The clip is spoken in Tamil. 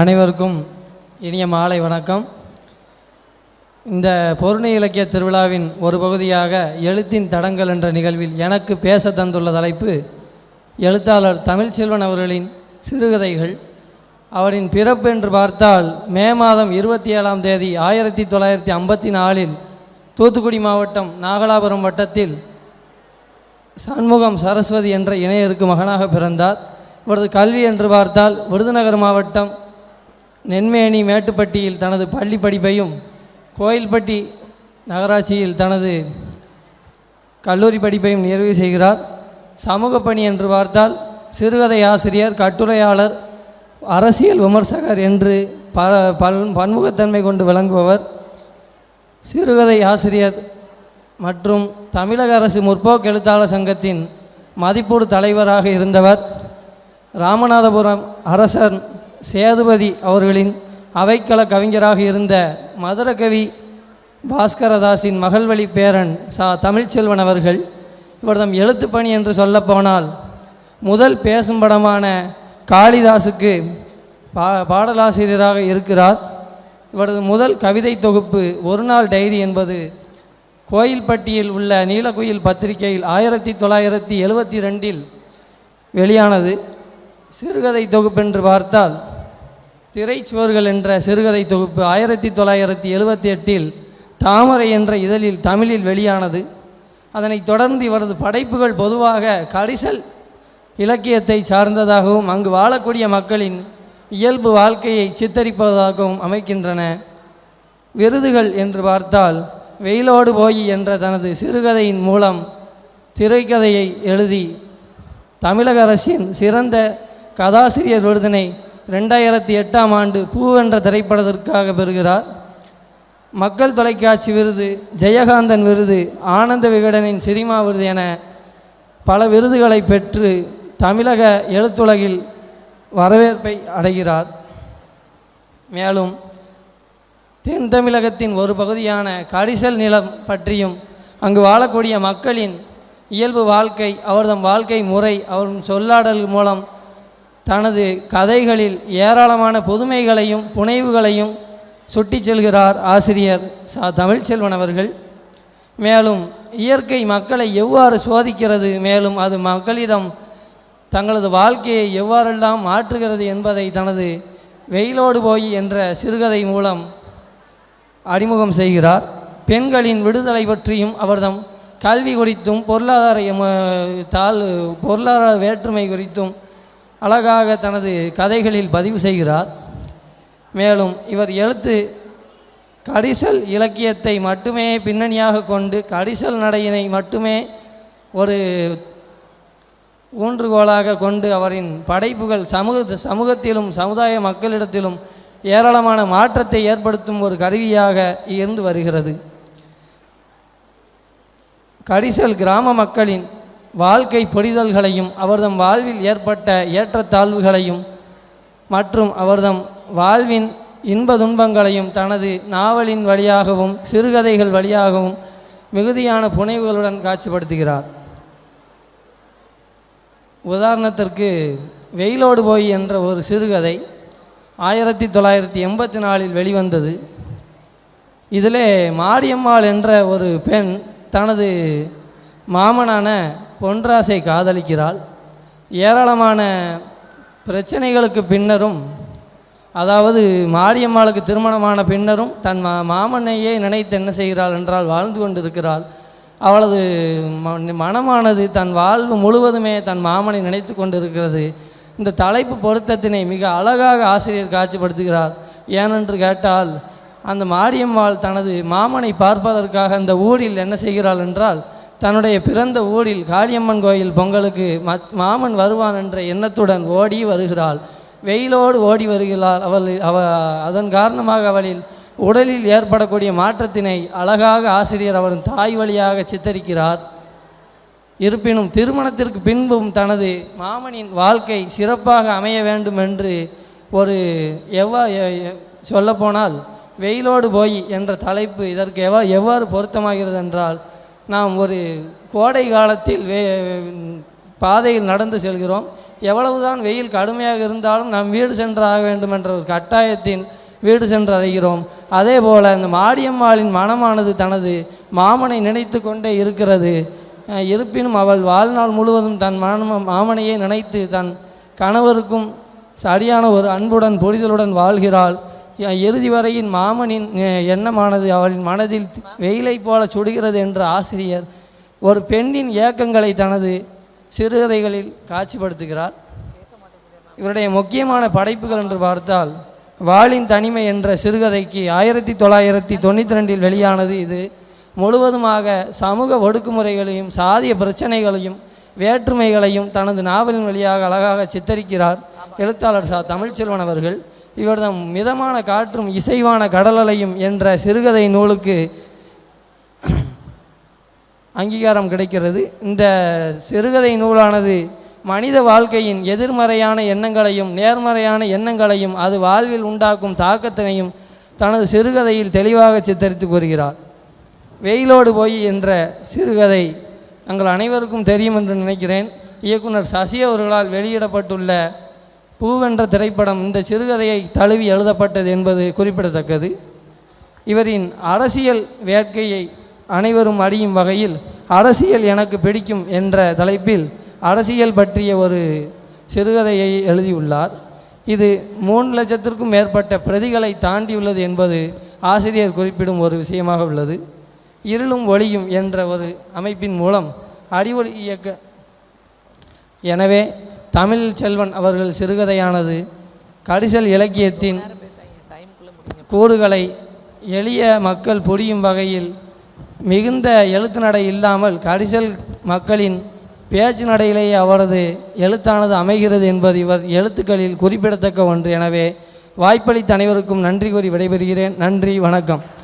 அனைவருக்கும் இனிய மாலை வணக்கம். இந்த பொருணை இலக்கிய திருவிழாவின் ஒரு பகுதியாக எழுத்தின் தடங்கள் என்ற நிகழ்வில் எனக்கு பேச தந்துள்ள தலைப்பு எழுத்தாளர் தமிழ்ச்செல்வன் அவர்களின் சிறுகதைகள். அவரின் பிறப்பு என்று பார்த்தால் மே மாதம் இருபத்தி ஏழாம் தேதி ஆயிரத்தி தொள்ளாயிரத்தி ஐம்பத்தி நாலில் தூத்துக்குடி மாவட்டம் நாகலாபுரம் வட்டத்தில் சண்முகம் சரஸ்வதி என்ற இணையருக்கு மகனாக பிறந்தார். இவரது கல்வி என்று பார்த்தால் விருதுநகர் மாவட்டம் நென்மேனி மேட்டுப்பட்டியில் தனது பள்ளி படிப்பையும் கோயில்பட்டி நகராட்சியில் தனது கல்லூரி படிப்பையும் நிறைவு செய்கிறார். சமூக பணி என்று பார்த்தால் சிறுகதை ஆசிரியர் கட்டுரையாளர் அரசியல் விமர்சகர் என்று பல பல் பன்முகத்தன்மை கொண்டு விளங்குபவர். சிறுகதை ஆசிரியர் மற்றும் தமிழக அரசு முற்போக்கு எழுத்தாளர் சங்கத்தின் மதிப்பூடு தலைவராக இருந்தவர். ராமநாதபுரம் அரசர் சேதுபதி அவர்களின் அவைக்கள கவிஞராக இருந்த மதுரகவி பாஸ்கரதாஸின் மகள்வழி பேரன் சா. தமிழ்ச்செல்வன் அவர்கள் இவர்தம் எழுத்துப் பணி என்று சொல்லப்போனால் முதல் பேசும் படமான காளிதாசுக்கு பா பாடலாசிரியராக இருக்கிறார். இவரது முதல் கவிதை தொகுப்பு ஒரு நாள் டைரி என்பது கோயில்பட்டியில் உள்ள நீலக்குயில் பத்திரிகையில் ஆயிரத்தி தொள்ளாயிரத்தி எழுவத்தி ரெண்டில் வெளியானது. சிறுகதை தொகுப்பென்று பார்த்தால் திரைச்சுவர்கள் என்ற சிறுகதை தொகுப்பு ஆயிரத்தி தொள்ளாயிரத்தி எழுபத்தி எட்டில் தாமரை என்ற இதழில் தமிழில் வெளியானது. அதனைத் தொடர்ந்து இவரது படைப்புகள் பொதுவாக கரிசல் இலக்கியத்தை சார்ந்ததாகவும் அங்கு வாழக்கூடிய மக்களின் இயல்பு வாழ்க்கையை சித்தரிப்பதாகவும் அமைக்கின்றன. விருதுகள் என்று பார்த்தால் வெயிலோடு போய் என்ற தனது சிறுகதையின் மூலம் திரைக்கதையை எழுதி தமிழக அரசின் சிறந்த கதாசிரியர் விருதினை ரெண்டாயிரத்தி எட்டாம் ஆண்டு பூ என்ற திரைப்படத்திற்காக பெறுகிறார். மக்கள் தொலைக்காட்சி விருது ஜெயகாந்தன் விருது ஆனந்த விகடனின் சினிமா விருது என பல விருதுகளை பெற்று தமிழக எழுத்துலகில் வரவேற்பை அடைகிறார். மேலும் தென் தமிழகத்தின் ஒரு பகுதியான கரிசல் நிலம் பற்றியும் அங்கு வாழக்கூடிய மக்களின் இயல்பு வாழ்க்கை அவர்தம் வாழ்க்கை முறை அவரும் சொல்லாடல் மூலம் தனது கதைகளில் ஏராளமான புதுமைகளையும் புனைவுகளையும் சுட்டிச் செல்கிறார் ஆசிரியர் சா. தமிழ்ச்செல்வன் அவர்கள். மேலும் இயற்கை மக்களை எவ்வாறு சோதிக்கிறது? மேலும் அது மக்களிடம் தங்களது வாழ்க்கையை எவ்வாறெல்லாம் மாற்றுகிறது என்பதை தனது வெயிலோடு போய் என்ற சிறுகதை மூலம் அறிமுகம் செய்கிறார். பெண்களின் விடுதலை பற்றியும் அவர்தம் கல்வி குறித்தும் பொருளாதார தாழ் பொருளாதார வேற்றுமை குறித்தும் அழகாக தனது கதைகளில் பதிவு செய்கிறார். மேலும் இவர் எழுத்து கடிசல் இலக்கியத்தை மட்டுமே பின்னணியாக கொண்டு கடிசல் நடையினை மட்டுமே ஒரு ஊன்றுகோலாக கொண்டு அவரின் படைப்புகள் சமூக சமூகத்திலும் சமுதாய மக்களிடத்திலும் ஏராளமான மாற்றத்தை ஏற்படுத்தும் ஒரு கருவியாக இருந்து வருகிறது. கடிசல் கிராம மக்களின் வாழ்க்கை பொடிதல்களையும் அவர்தம் வாழ்வில் ஏற்பட்ட ஏற்றத்தாழ்வுகளையும் மற்றும் அவர்தம் வாழ்வின் இன்ப துன்பங்களையும் தனது நாவலின் வழியாகவும் சிறுகதைகள் வழியாகவும் மிகுதியான புனைவுகளுடன் காட்சிப்படுத்துகிறார். உதாரணத்திற்கு வெயிலோடு போய் என்ற ஒரு சிறுகதை ஆயிரத்தி தொள்ளாயிரத்தி எண்பத்தி நாலில் வெளிவந்தது. இதிலே மாரியம்மாள் என்ற ஒரு பெண் தனது மாமனான பொன்ராசை காதலிக்கிறாள். ஏராளமான பிரச்சனைகளுக்கு பின்னரும் அதாவது மாரியம்மாளுக்கு திருமணமான பின்னரும் தன் மா மாமனையே நினைத்து என்ன செய்கிறாள் என்றால் வாழ்ந்து கொண்டிருக்கிறாள். அவளது ம- மனமானது தன் வாழ்வு முழுவதுமே தன் மாமனை நினைத்து கொண்டிருக்கிறது. இந்த தலைப்பு பொருத்தத்தினை மிக அழகாக ஆசிரியர் காட்சிப்படுத்துகிறார். ஏனென்று கேட்டால் அந்த மாரியம்மாள் தனது மாமனை பார்ப்பதற்காக அந்த ஊரில் என்ன செய்கிறாள் என்றால் தன்னுடைய பிறந்த ஊரில் காளியம்மன் கோயில் பொங்கலுக்கு மத் மாமன் வருவான் என்ற எண்ணத்துடன் ஓடி வருகிறாள். வெயிலோடு ஓடி வருகிறாள். அவள் அவ அதன் காரணமாக அவளில் உடலில் ஏற்படக்கூடிய மாற்றத்தினை அழகாக ஆசிரியர் அவரின் தாய் வழியாக சித்தரிக்கிறார். இருப்பினும் திருமணத்திற்கு பின்பும் தனது மாமனின் வாழ்க்கை சிறப்பாக அமைய வேண்டும் என்று ஒரு எவ்வா சொல்லப்போனால் வெயிலோடு போய் என்ற தலைப்பு இதற்கு எவ்வா எவ்வாறு பொருத்தமாகிறது என்றால் நாம் ஒரு கோடை காலத்தில் வே பாதையில் நடந்து செல்கிறோம். எவ்வளவுதான் வெயில் கடுமையாக இருந்தாலும் நாம் வீடு சென்றாக வேண்டும் என்ற ஒரு கட்டாயத்தின் வீடு சென்று அடைகிறோம் அதே போல் இந்த மாடியம்மாளின் மனமானது தனது மாமனை நினைத்து கொண்டே இருக்கிறது. இருப்பினும் அவள் வாழ்நாள் முழுவதும் தன் மாம மாமனையே நினைத்து தன் கணவருக்கும் சரியான ஒரு அன்புடன் புரிதலுடன் வாழ்கிறாள். இறுதி வரையின் மாமனின் எண்ணமானது அவளின் மனதில் வெயிலைப் போல சுடுகிறது என்ற ஆசிரியர் ஒரு பெண்ணின் ஏக்கங்களை தனது சிறுகதைகளில் காட்சிப்படுத்துகிறார். இவருடைய முக்கியமான படைப்புகள் என்று பார்த்தால் வாளின் தனிமை என்ற சிறுகதைக்கு ஆயிரத்தி தொள்ளாயிரத்தி தொண்ணூற்றி ரெண்டில் வெளியானது இது. முழுவதுமாக சமூக ஒடுக்குமுறைகளையும் சாதிய பிரச்சனைகளையும் வேற்றுமைகளையும் தனது நாவலின் வழியாக அழகாக சித்தரிக்கிறார் எழுத்தாளர் சா. தமிழ்ச்செல்வன் அவர்கள். இவர்தம் மிதமான காற்றும் இசைவான கடலலையும் என்ற சிறுகதை நூலுக்கு அங்கீகாரம் கிடைக்கிறது. இந்த சிறுகதை நூலானது மனித வாழ்க்கையின் எதிர்மறையான எண்ணங்களையும் நேர்மறையான எண்ணங்களையும் அது வாழ்வில் உண்டாக்கும் தாக்கத்தினையும் தனது சிறுகதையில் தெளிவாக சித்தரித்து கூறுகிறார். வெயிலோடு போய் என்ற சிறுகதை தங்கள் அனைவருக்கும் தெரியும் என்று நினைக்கிறேன். இயக்குனர் சசி அவர்களால் வெளியிடப்பட்டுள்ள பூவென்ற திரைப்படம் இந்த சிறுகதையை தழுவி எழுதப்பட்டது என்பது குறிப்பிடத்தக்கது. இவரின் அரசியல் வேட்கையை அனைவரும் அறியும் வகையில் அரசியல் எனக்கு பிடிக்கும் என்ற தலைப்பில் அரசியல் பற்றிய ஒரு சிறுகதையை எழுதியுள்ளார். இது மூன்று லட்சத்திற்கும் மேற்பட்ட பிரதிகளை தாண்டியுள்ளது என்பது ஆசிரியர் குறிப்பிடும் ஒரு விஷயமாக உள்ளது. இருளும் ஒளியும் என்ற ஒரு அமைப்பின் மூலம் அறிவொளி இயக்க எனவே தமிழ் செல்வன் அவர்கள் சிறுகதையானது கடிசல் இலக்கியத்தின் கூறுகளை எளிய மக்கள் புரியும் வகையில் மிகுந்த எழுத்து நடை இல்லாமல் கடிசல் மக்களின் பேச்சு நடையிலேயே அவரது எழுத்தானது அமைகிறது என்பது இவர் எழுத்துக்களில் குறிப்பிடத்தக்க ஒன்று. எனவே வாய்ப்பளித்த அனைவருக்கும் நன்றி கூறி விடைபெறுகிறேன். நன்றி வணக்கம்.